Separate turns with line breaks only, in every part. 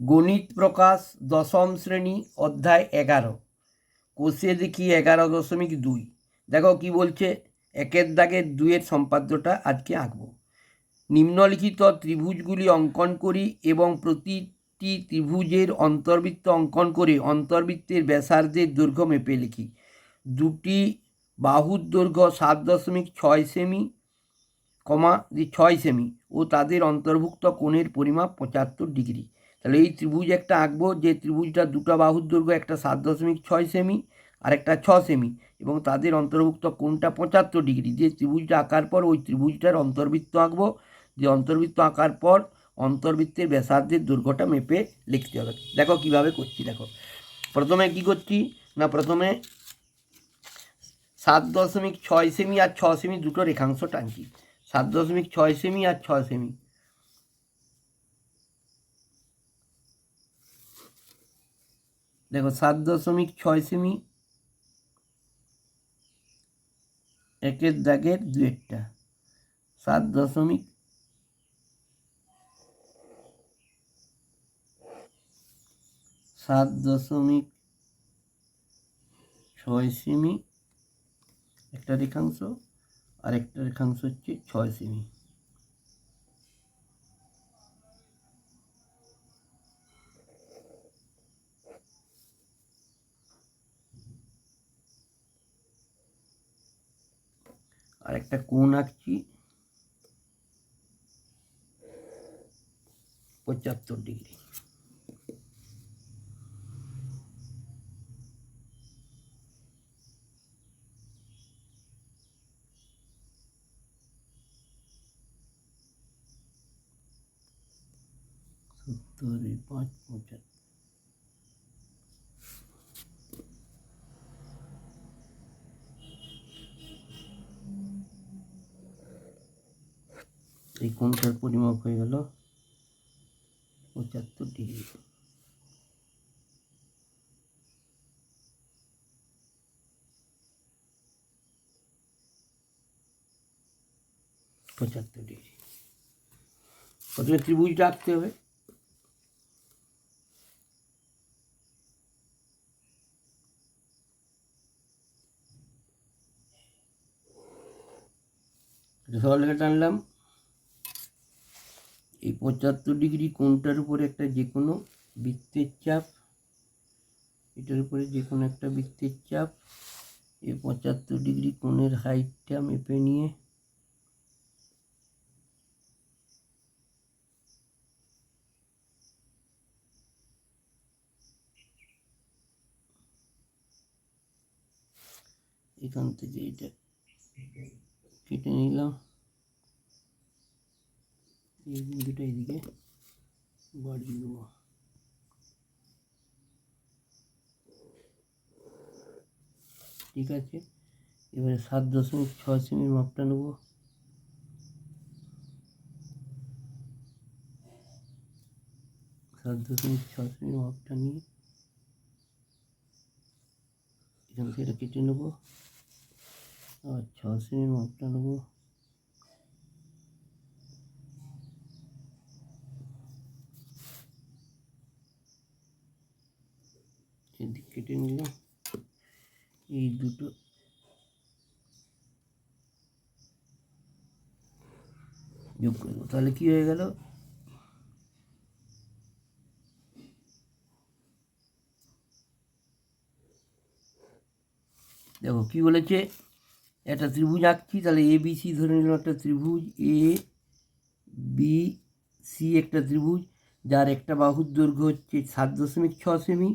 গণিত প্রকাশ দশম শ্রেণি অধ্যায় এগারো। কোষে দেখি এগারো দশমিক দুই। দেখো কি বলছে? একের দাগের দুইয়ের সম্পাদ্যটা আজকে আঁকবো। নিম্নলিখিত ত্রিভুজগুলি অঙ্কন করি এবং প্রতিটি ত্রিভুজের অন্তর্বৃত্ত অঙ্কন করে অন্তর্বৃত্তের ব্যাসার্ধের দৈর্ঘ্য মেপে লিখি। দুটি বাহুর দৈর্ঘ্য সাত দশমিক ছয় সেমি, কমা ছয় সেমি ও তাদের অন্তর্ভুক্ত কোণের পরিমাপ পঁচাত্তর ডিগ্রি। তাহলে এই ত্রিভুজ একটা আঁকবো, যে ত্রিভুজটা দুটো বাহুর দৈর্ঘ্য, একটা সাত দশমিক ছয় সেমি আর একটা ছ সেমি এবং তাদের অন্তর্ভুক্ত কোনটা পঁচাত্তর ডিগ্রি। যে ত্রিভুজটা আঁকার পর ওই ত্রিভুজটার অন্তর্বৃত্ত আঁকবো। যে অন্তর্বৃত্ত আঁকার পর অন্তর্বৃত্তের ব্যাসার্ধের দৈর্ঘ্যটা মেপে লিখতে হবে। দেখো কীভাবে করছি, দেখো। প্রথমে কি করছি? না, প্রথমে সাত দশমিক ছয় সেমি আর ছ সেমি দুটো রেখাংশ টানছি। সাত দশমিক ছয় সেমি আর ছ সেমি। দেখো, সাত দশমিক ছয় সেমি, একের দাগের দুয়েরটা সাত দশমিক সাত দশমিক ছয় সেমি, একটা রেখাংশ আর একটা রেখাংশ হচ্ছে ছয় সেমি। আর একটা কোণ আঁকছি পঁচাত্তর ডিগ্রি সত্তর পাঁচ পঁচাত্তর এই কোণটার পরিমাপ হয়ে গেল পঁচাত্তর ডিগ্রি। পঁচাত্তর ডিগ্রি। প্রথমে ত্রিভুজটা আঁকতে হবে। সরলরেখা টানলাম। এই পঁচাত্তর ডিগ্রি কোনটার উপরে একটা যে কোনো বৃত্তের চাপ? এটার উপরে যে কোনো একটা বৃত্তের চাপ। এই পঁচাত্তর ডিগ্রি কোণের হাইটটা মেপে নিয়ে। এখান থেকে এটা কেটে নিলাম। এই বিন্দুটা এদিকে বাড়িয়ে দেবো। ঠিক আছে, এবারে সাত দশমিক ছয় সেমির মাপটা নেব। সাত দশমিক ছয় সেমির মাপটা নিয়ে এখান থেকে কেটে নেব। আর ছ সেমির মাপটা নেব এদিক কেটে নিলাম। এই দুটো। যোগ করে দেবো। তাহলে কি হয়ে গেল? দেখো কি বলেছে? একটা ত্রিভুজ আঁকছি, তাহলে এ বি সি ধরে নিলাম একটা ত্রিভুজ। এ বি সি একটা ত্রিভুজ, যার একটা বাহুর দৈর্ঘ্য হচ্ছে সাত দশমিক ছ সেমি।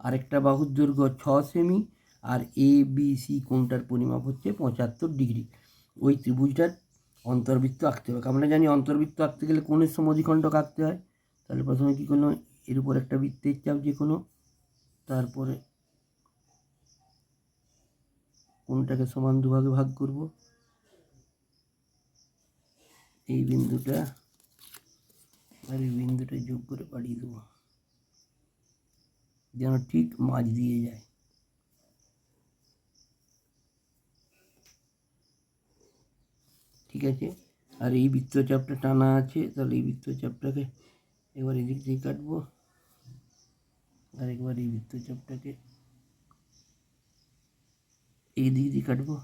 আর একটা বাহুর দৈর্ঘ্য ছ সেমি আর এ বি সি কোনটার পরিমাপ হচ্ছে পঁচাত্তর ডিগ্রি ওই ত্রিভুজটার অন্তর্বৃত্ত আঁকতে হবে। আমরা জানি অন্তর্বৃত্ত আঁকতে গেলে কোণের সমদ্বিখণ্ডক আঁকতে হয়। তাহলে প্রথমে কী করলাম? এর উপর একটা বৃত্তের চাপ যে কোনো, তারপরে কোনটাকে সমান দুভাগে ভাগ করব? এই বিন্দুটা আর এই বিন্দুটা যোগ করে পাঠিয়ে দেবো। যেন ঠিক মাঝ দিয়ে যায়। ঠিক আছে? আর এই বৃত্তচাপটা টানা আছে, তাহলে এই বৃত্তচাপটাকে এবার এদিক দিয়ে কাটবো। আরেকবার এই বৃত্তচাপটাকে এই দিক দিয়ে কাটবো।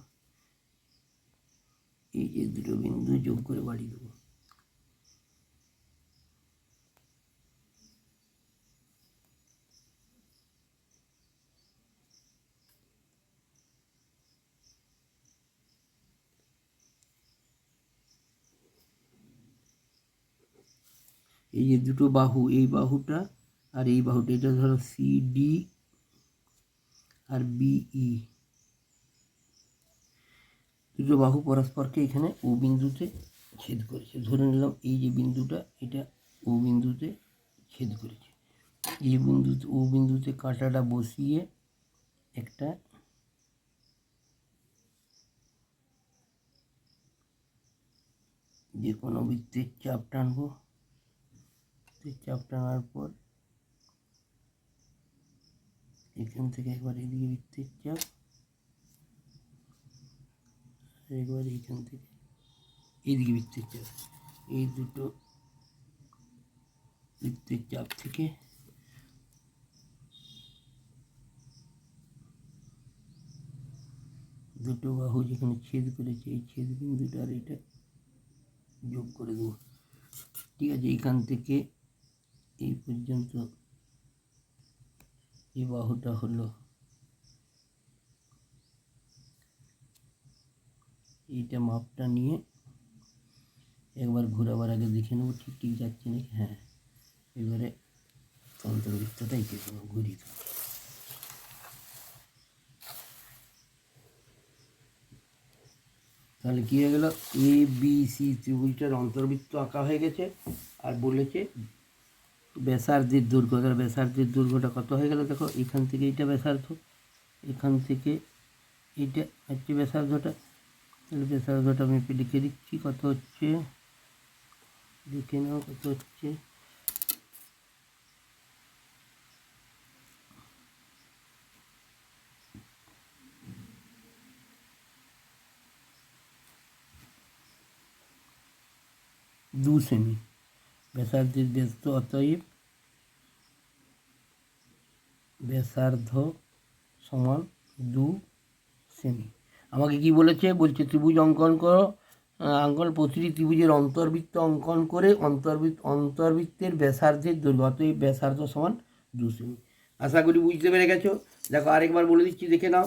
এই যে দুটো বিন্দু যোগ করে বাড়িয়ে দেবো। এই যে দুটো বাহু, এই বাহুটা আর এই বাহুটা, এটা ধরো সি ডি আর বিই দুটো বাহু পরস্পরকে এখানে ও বিন্দুতে ছেদ করেছে। ধরে নিলাম এই যে বিন্দুটা, এটা ও বিন্দুতে ছেদ করেছে। এই বিন্দুতে, ও বিন্দুতে কাঁটাটা বসিয়ে একটা যে কোনো বৃত্তের চাপ টানবো। চাপ টানার পর এখান থেকে একবার এদিকে বৃত্তের চাপ একবার এইখান থেকে এইদিকে বৃত্তের চাপ। এই দুটো বৃত্তের চাপ থেকে দুটো বাহু যেখানে ছেদ করেছে, এই ছেদ বিন্দুটা আর এটা যোগ করে দেবো। ঠিক আছে এইখান থেকে এই পর্যন্ত। এই বাহুটা হলো এইটা মাপটা নিয়ে একবার ঘোরাবার আগে দেখে নেব ঠিক ঠিক যাচ্ছে নাকি? হ্যাঁ এবারে অন্তর্বৃত্তটা এঁকে দেবো ঘুরিয়ে দেবো। তাহলে কী হয়ে গেল? এ বি সি ত্রিভুজটার অন্তর্বৃত্ত আঁকা হয়ে গেছে আর বলেছে ব্যাসার্ধের দৈর্ঘ্য তাহলে ব্যাসার্ধের দৈর্ঘ্যটা কত হয়ে গেল? দেখো, এখান থেকে এইটা ব্যাসার্ধ, এখান থেকে এইটা হচ্ছে ব্যাসার্ধটা। তাহলে ব্যাসার্ধটা আমি লিখে দিচ্ছি, কত হচ্ছে? লিখে নাও, কত হচ্ছে? দু সেমি। ব্যাসার্ধের ব্যস্ত অতএব ব্যাসার্ধ সমান দু সেমি আমাকে কি বলেছে? বলছে, ত্রিভুজ অঙ্কন করো। অঙ্কন প্রতিটি ত্রিভুজের অন্তর্বৃত্ত অঙ্কন করে অন্তর্বৃত্ত, অন্তর্বৃত্তের ব্যাসার্ধের দৈর্ঘ্য, অতএব ব্যাসার্ধ সমান দু সেমি আশা করি বুঝতে পেরে গেছো? দেখো, আরেকবার বলে দিচ্ছি, দেখে নাও।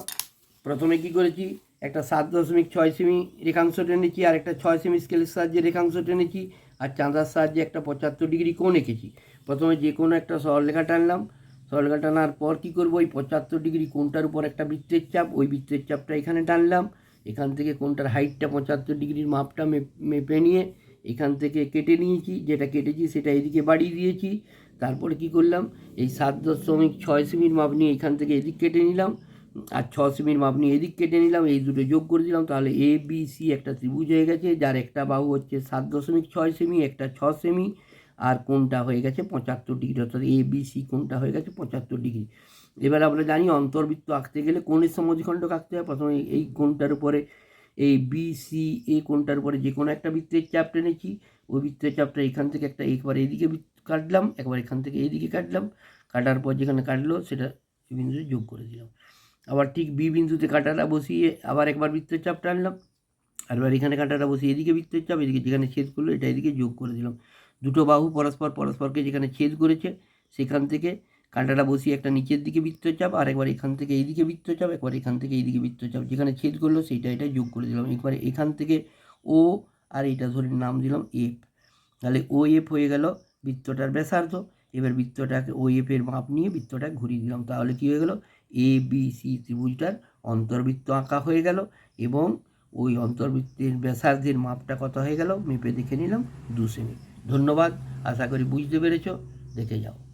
প্রথমে কি করেছি? একটা সাত দশমিক ছয় সেমি রেখাংশ টেনেছি আর একটা ছয় সেমি স্কেলের সাহায্যে রেখাংশ টেনেছি। আর চাঁদার সাহায্যে একটা পঁচাত্তর ডিগ্রি কোণ এঁকেছি। প্রথমে যে কোনো একটা সরলরেখা টানলাম। সরলরেখা টানার পর কী করব? ওই পঁচাত্তর ডিগ্রি কোণটার উপর একটা বৃত্তের চাপ, ওই বৃত্তের চাপটা এখানে টানলাম। এখান থেকে কোণটার হাইটটা পঁচাত্তর ডিগ্রির মাপটা মেপ- মেপে নিয়ে এখান থেকে কেটে নিয়েছি। যেটা কেটেছি সেটা এদিকে বাড়িয়ে দিয়েছি। তারপরে কি করলাম? এই সাত দশমিক ছয় সেমির মাপ নিয়ে এখান থেকে এদিক কেটে নিলাম। আর ছ সেমির মাপ নিয়ে এদিক কেটে নিলাম, এই দুটো যোগ করে দিলাম, তাহলে এ বি সি একটা ত্রিভুজ হয়ে গেছে, যার একটা বাহু হচ্ছে সাত দশমিক ছয় সেমি, একটা ছ সেমি, আর কোনটা হয়ে গেছে পঁচাত্তর ডিগ্রি, অর্থাৎ এ বি সি কোনটা হয়ে গেছে পঁচাত্তর ডিগ্রি। এবার আমরা জানি অন্তর্বৃত্ত আঁকতে গেলে কোণের সমদ্বিখণ্ডক আঁকতে হয়, প্রথমে এই কোণটার উপরে এই বি সি এ কোণটার উপরে যে কোনো একটা বৃত্তের চাপ টেনেছি, ওই বৃত্তের চাপটা এখান থেকে একটা একবার এদিকে কাটলাম, একবার এখান থেকে এইদিকে কাটলাম, কাটার পর যেখানে কাটলো সেটা এই বিন্দুতে যোগ করে দিলাম। আবার ঠিক বি বিন্দুতে কাঁটাটা বসিয়ে আবার একবার বৃত্তের চাপ টানলাম। আর এবার এখানে কাঁটাটা বসিয়ে এদিকে বৃত্তের চাপ, এদিকে যেখানে ছেদ করল এটা এদিকে যোগ করে দিলাম। দুটো বাহু পরস্পর পরস্পরকে যেখানে ছেদ করেছে সেখান থেকে কাঁটাটা বসিয়ে একটা নিচের দিকে বৃত্তচাপ আর একবার এখান থেকে এইদিকে বৃত্তচাপ একবার এখান থেকে এইদিকে বৃত্তচাপ যেখানে ছেদ করল সেইটা এটা যোগ করে দিলাম। একবার এখান থেকে ও আর এটা ধরে নাম দিলাম এফ। তাহলে ও এফ হয়ে গেল বৃত্তটার ব্যাসার্ধ। এবার বৃত্তটাকে ও এফ এর মাপ নিয়ে বৃত্তটা ঘুরিয়ে দিলাম। তাহলে কী হয়ে গেল? এ বি সি ত্রিভুজটার অন্তর্বৃত্ত আঁকা হয়ে গেল এবং ওই অন্তর্বৃত্তের ব্যাসার্ধের মাপটা কত হয়ে গেল? মেপে দেখে নিলাম দু সেমি। ধন্যবাদ। আশা করি বুঝতে পেরেছ। দেখে যাও।